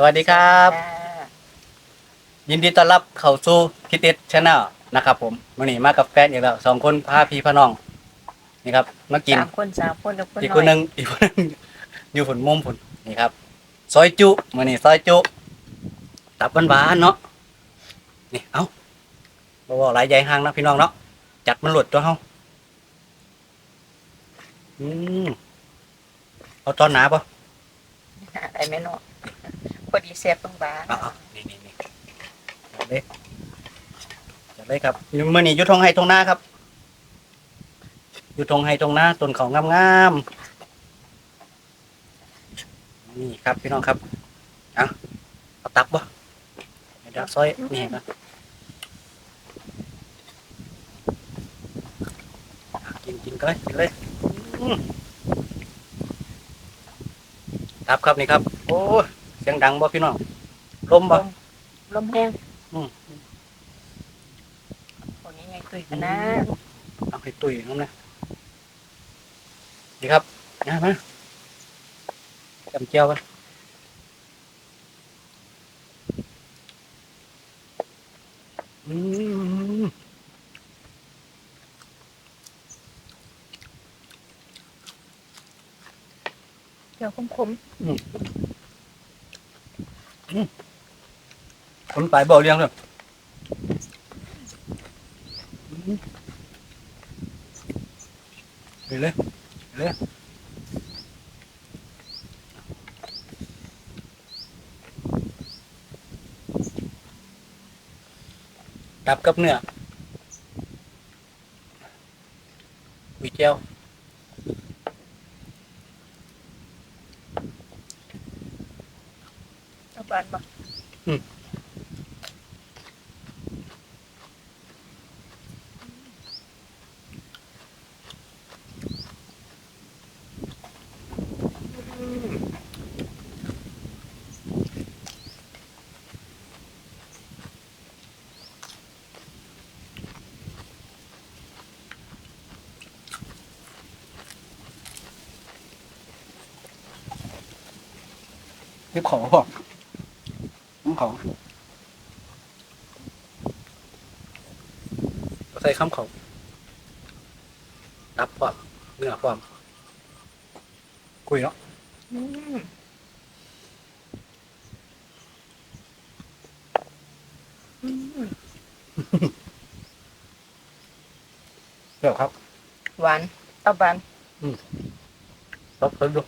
สวัสดีครับจ้ายินดีต้อนรับเข้าสู่คิดเอ็ดชาแนลนะครับ ผมวันนี้มากับแฟนอีกแล้วสองคนพาพี่พาน้อง นี่ครับมากินสามคนสามคนแล้วคนอีกน้คนหอยนึ่งอีกคนหนึ่งอยู่ฝนมุมฝนนี่ครับ ซอยจุมื้อนี้ซอยจุ ตับหวานๆเนาะนี่เอ้าบ่เว้าหลายใหญ่ห่างนะพี่น้องเนาะจัดมันหลุดตัวเฮาอืมเอาตอนหนาปะอะไรไม่เนาะ พอดีเสียบบางบาเอ้าๆนี่นี่นี่จัดเลยจัดเลยครับมื้อนี้อยู่ทงไห้ทงนาครับอยู่ทงไห้ทงนาต้นเขางามๆนี่ครับพี่น้องครับเอาเอาตับบ่ให้ดักซอยนี่นะกินกินกันเลยกินเลยอืมตับครับนี่ครับ โอ้ยเสียงดังบ่พี่น้องลมบ่ลมแห้งอืมคนนี้ไงตุยกันนะเอาให้ตุยน้ำนะนี่ครับนะมาจำเจียวกันอืมเดี๋ยวคมค นตายบ่เลี้ยงเลยอืม ไปเลยไขอบอกน้ำเขาใส่ข้ามเขาตับความเนื้อความคุยเนาะอืมอืมเดี๋ยวครับ หวานเอาบานลบเพิ่มดู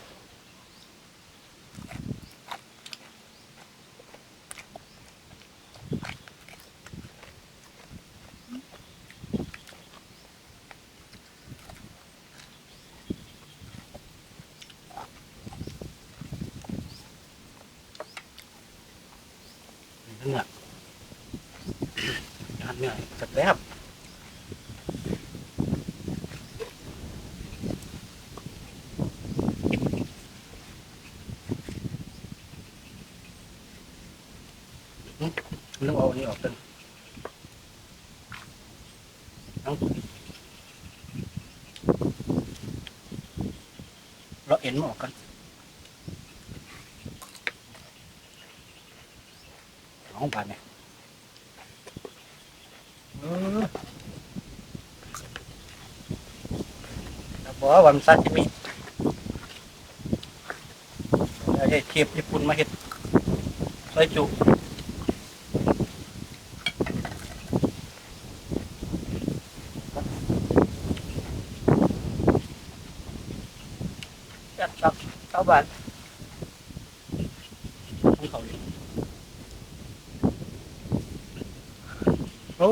เนื้อทานเนื้อสแซ่บนึกเอาอันนี้ออกกันเอาเราเอ็นมาออกกันเอาบานเนี่ยเออแล้ว บอกว่าวันซาชิมิเอาเฮ็ดเทียบญี่ปุ่นมาเฮ็ดซอยจุจับจับเอาบานของเขาดิโอ้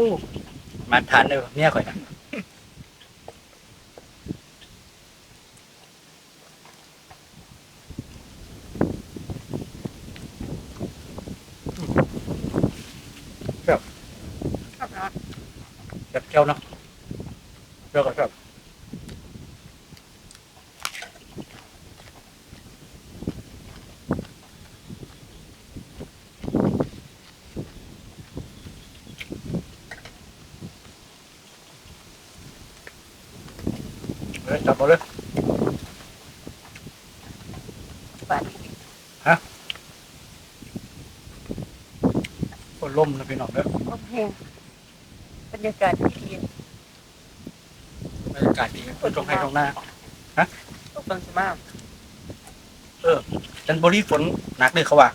มาทานเลยเนี่ยข่อยนะแบบครับนะแบบเจ้าเนาะเจ้าก็แบบเฮ้ยจับมาเลย บานฮะคนล่มนะพี่น้องเด้อโอเคบรรยากาศดีบรรยากาศดีคนตรงให้ตรงหน้าทุกคนสมากจันทบุรีฝนหนักเลยเขาว่า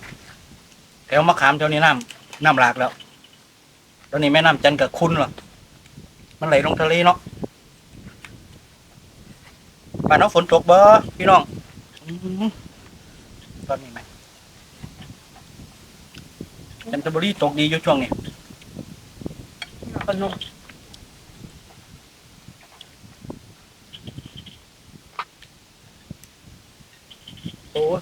แถวมะขามแถวนี้น้ำน้ำหลากแล้วตอนนี้แม่น้ำจันทร์กับคุณหรอมันไหลลงทะเลเนาะบ้านน้องฝนตกบ่พี่น้อง อืมตอนนี้ไหมจันทบุรีตกดีอยู่ช่วงนี้ขนมโอ้ย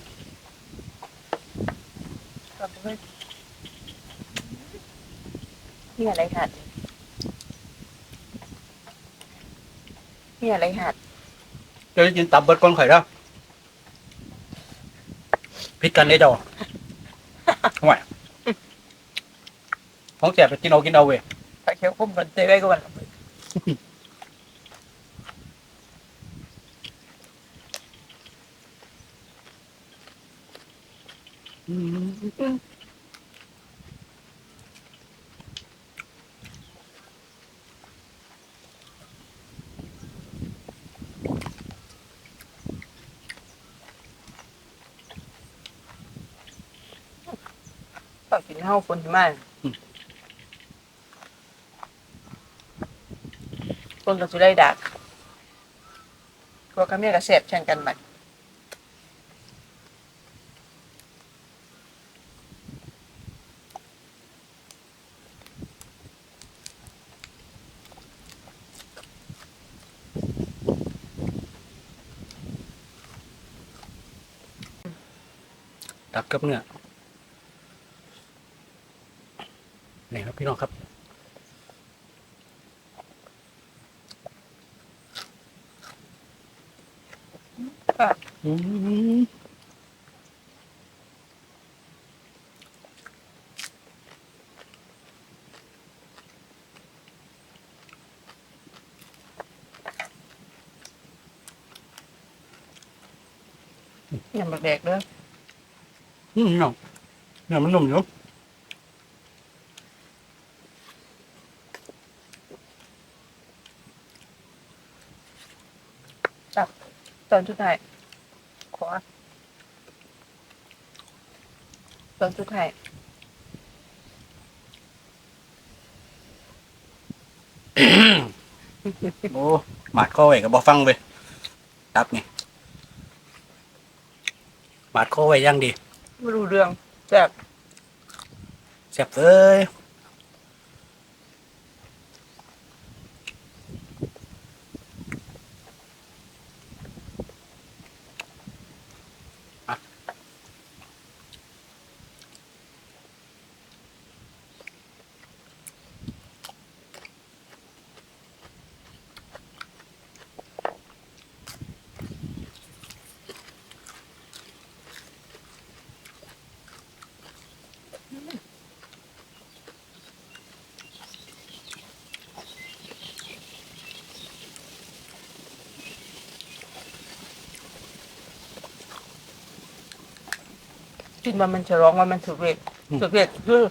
กับเพื่อนนี่อะไรหัดนี่อะไรหัดเจะได้ยินตับเบิดก้อนข่อยแล้ว พิดกันได้ดอกห่วยของแสบไปกินเอากินเอาเว้ยถ้าเคี้ยวคุ้มกันเตยไว้ก่อน ก็กินข้าวคนที่มากคนก็จะได้ดักตัวกับเมียก็เสพแข่งกันบัดตับกับเนื้อนี่ครับ พี่น้องครับอืมยำบักแดกเด้อ อืมเนาะเนื้อมันนุ่มอยู่ ตอนสุดท้ายขอตอนสุดท้ายโอ้หมาดข้อไว้กับบอฟังเว้ยตับนี่หมาดข้อไว้ย่างดีไม่รู้เรื่องแซ่บแซ่บเลย คิดว่ามันจะร้องว่ามันถูกเรียกถูกเรียกคือ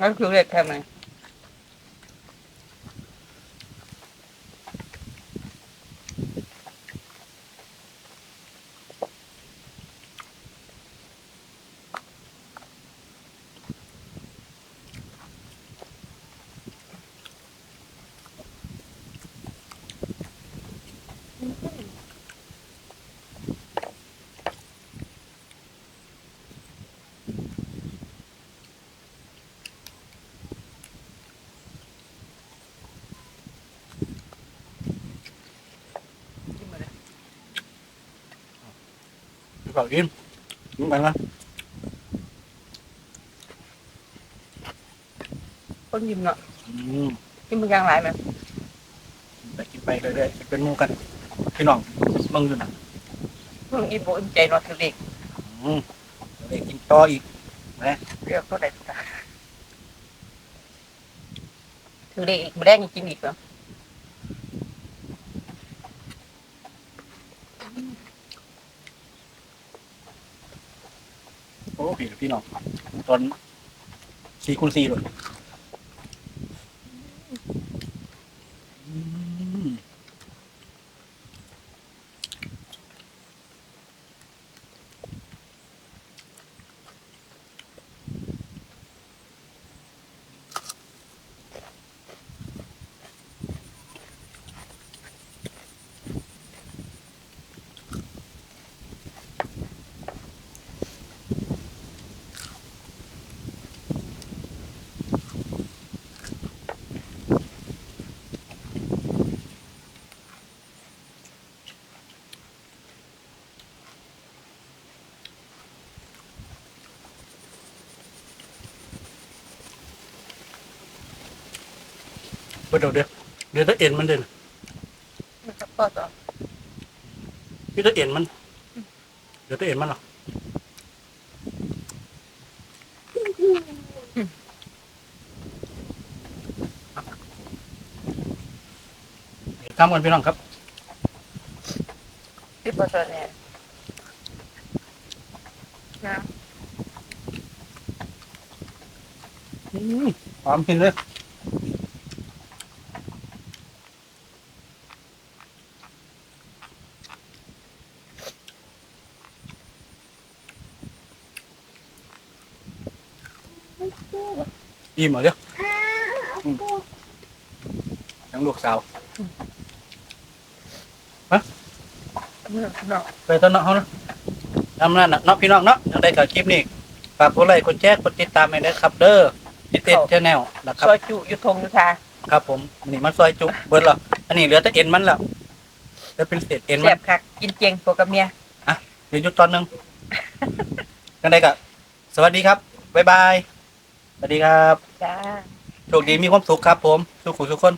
งั้นถูกเรียกแค่ไหน พี่บอกอิ่มอิ่มไปนะคนยิ้มเนาะอืมกินมันยางหลายไหมไปกินไปเรื่อยๆเป็นหมูกันพี่น้องเบิ่งอยู่นะเพิ่งอิ่มอกอิ่มใจเนาะถูกเรียกอืมเดี๋ยวกินต่ออีกเรียกเท่าไหร่จ้ะถูกเรียกอีกมาได้กินอีกเหรอ อ้พี่พี่น้องตอนสี่คูณสี่เลย เดี๋ยวเดี๋ยวเดี๋ยวถ้าเอ็นมันเด่นนะครับก็ต่อพี่ถ้าเอ็นมัน เดี๋ยวถ้าเอ็นมันหรอทำกันพี่น้องครับที่ปอตอเนี่ยนะอืมหอมกินเลย อิ่มเหรอเดี๋ยวอืมยังลูกสาวเนาะไปตอนเนาะเขาเนาะทำนั่นน่ะเนาะพี่น้องเนาะอยากได้กับคลิปนี้ฝากกดไลค์กดแชร์กดติดตามให้ด้วยครับ เด้อติดติดชแนลนะครับซอยจุอยู่ทงอยู่ทาครับผมนี่มันซอยจุเบิดแล้วอันนี้เหลือแต่เอ็นมันแล้วเหลือเป็นเศษเอ็นมัแซ่นบคักกินเจงตัวกับเมียเดี๋ยวหยุดตอนหนึงกันได้กะสวัสดีครับบ๊ายบาย สวัสดีครับจ้า โชคดีมีความสุขครับผมทุกคนทุกคน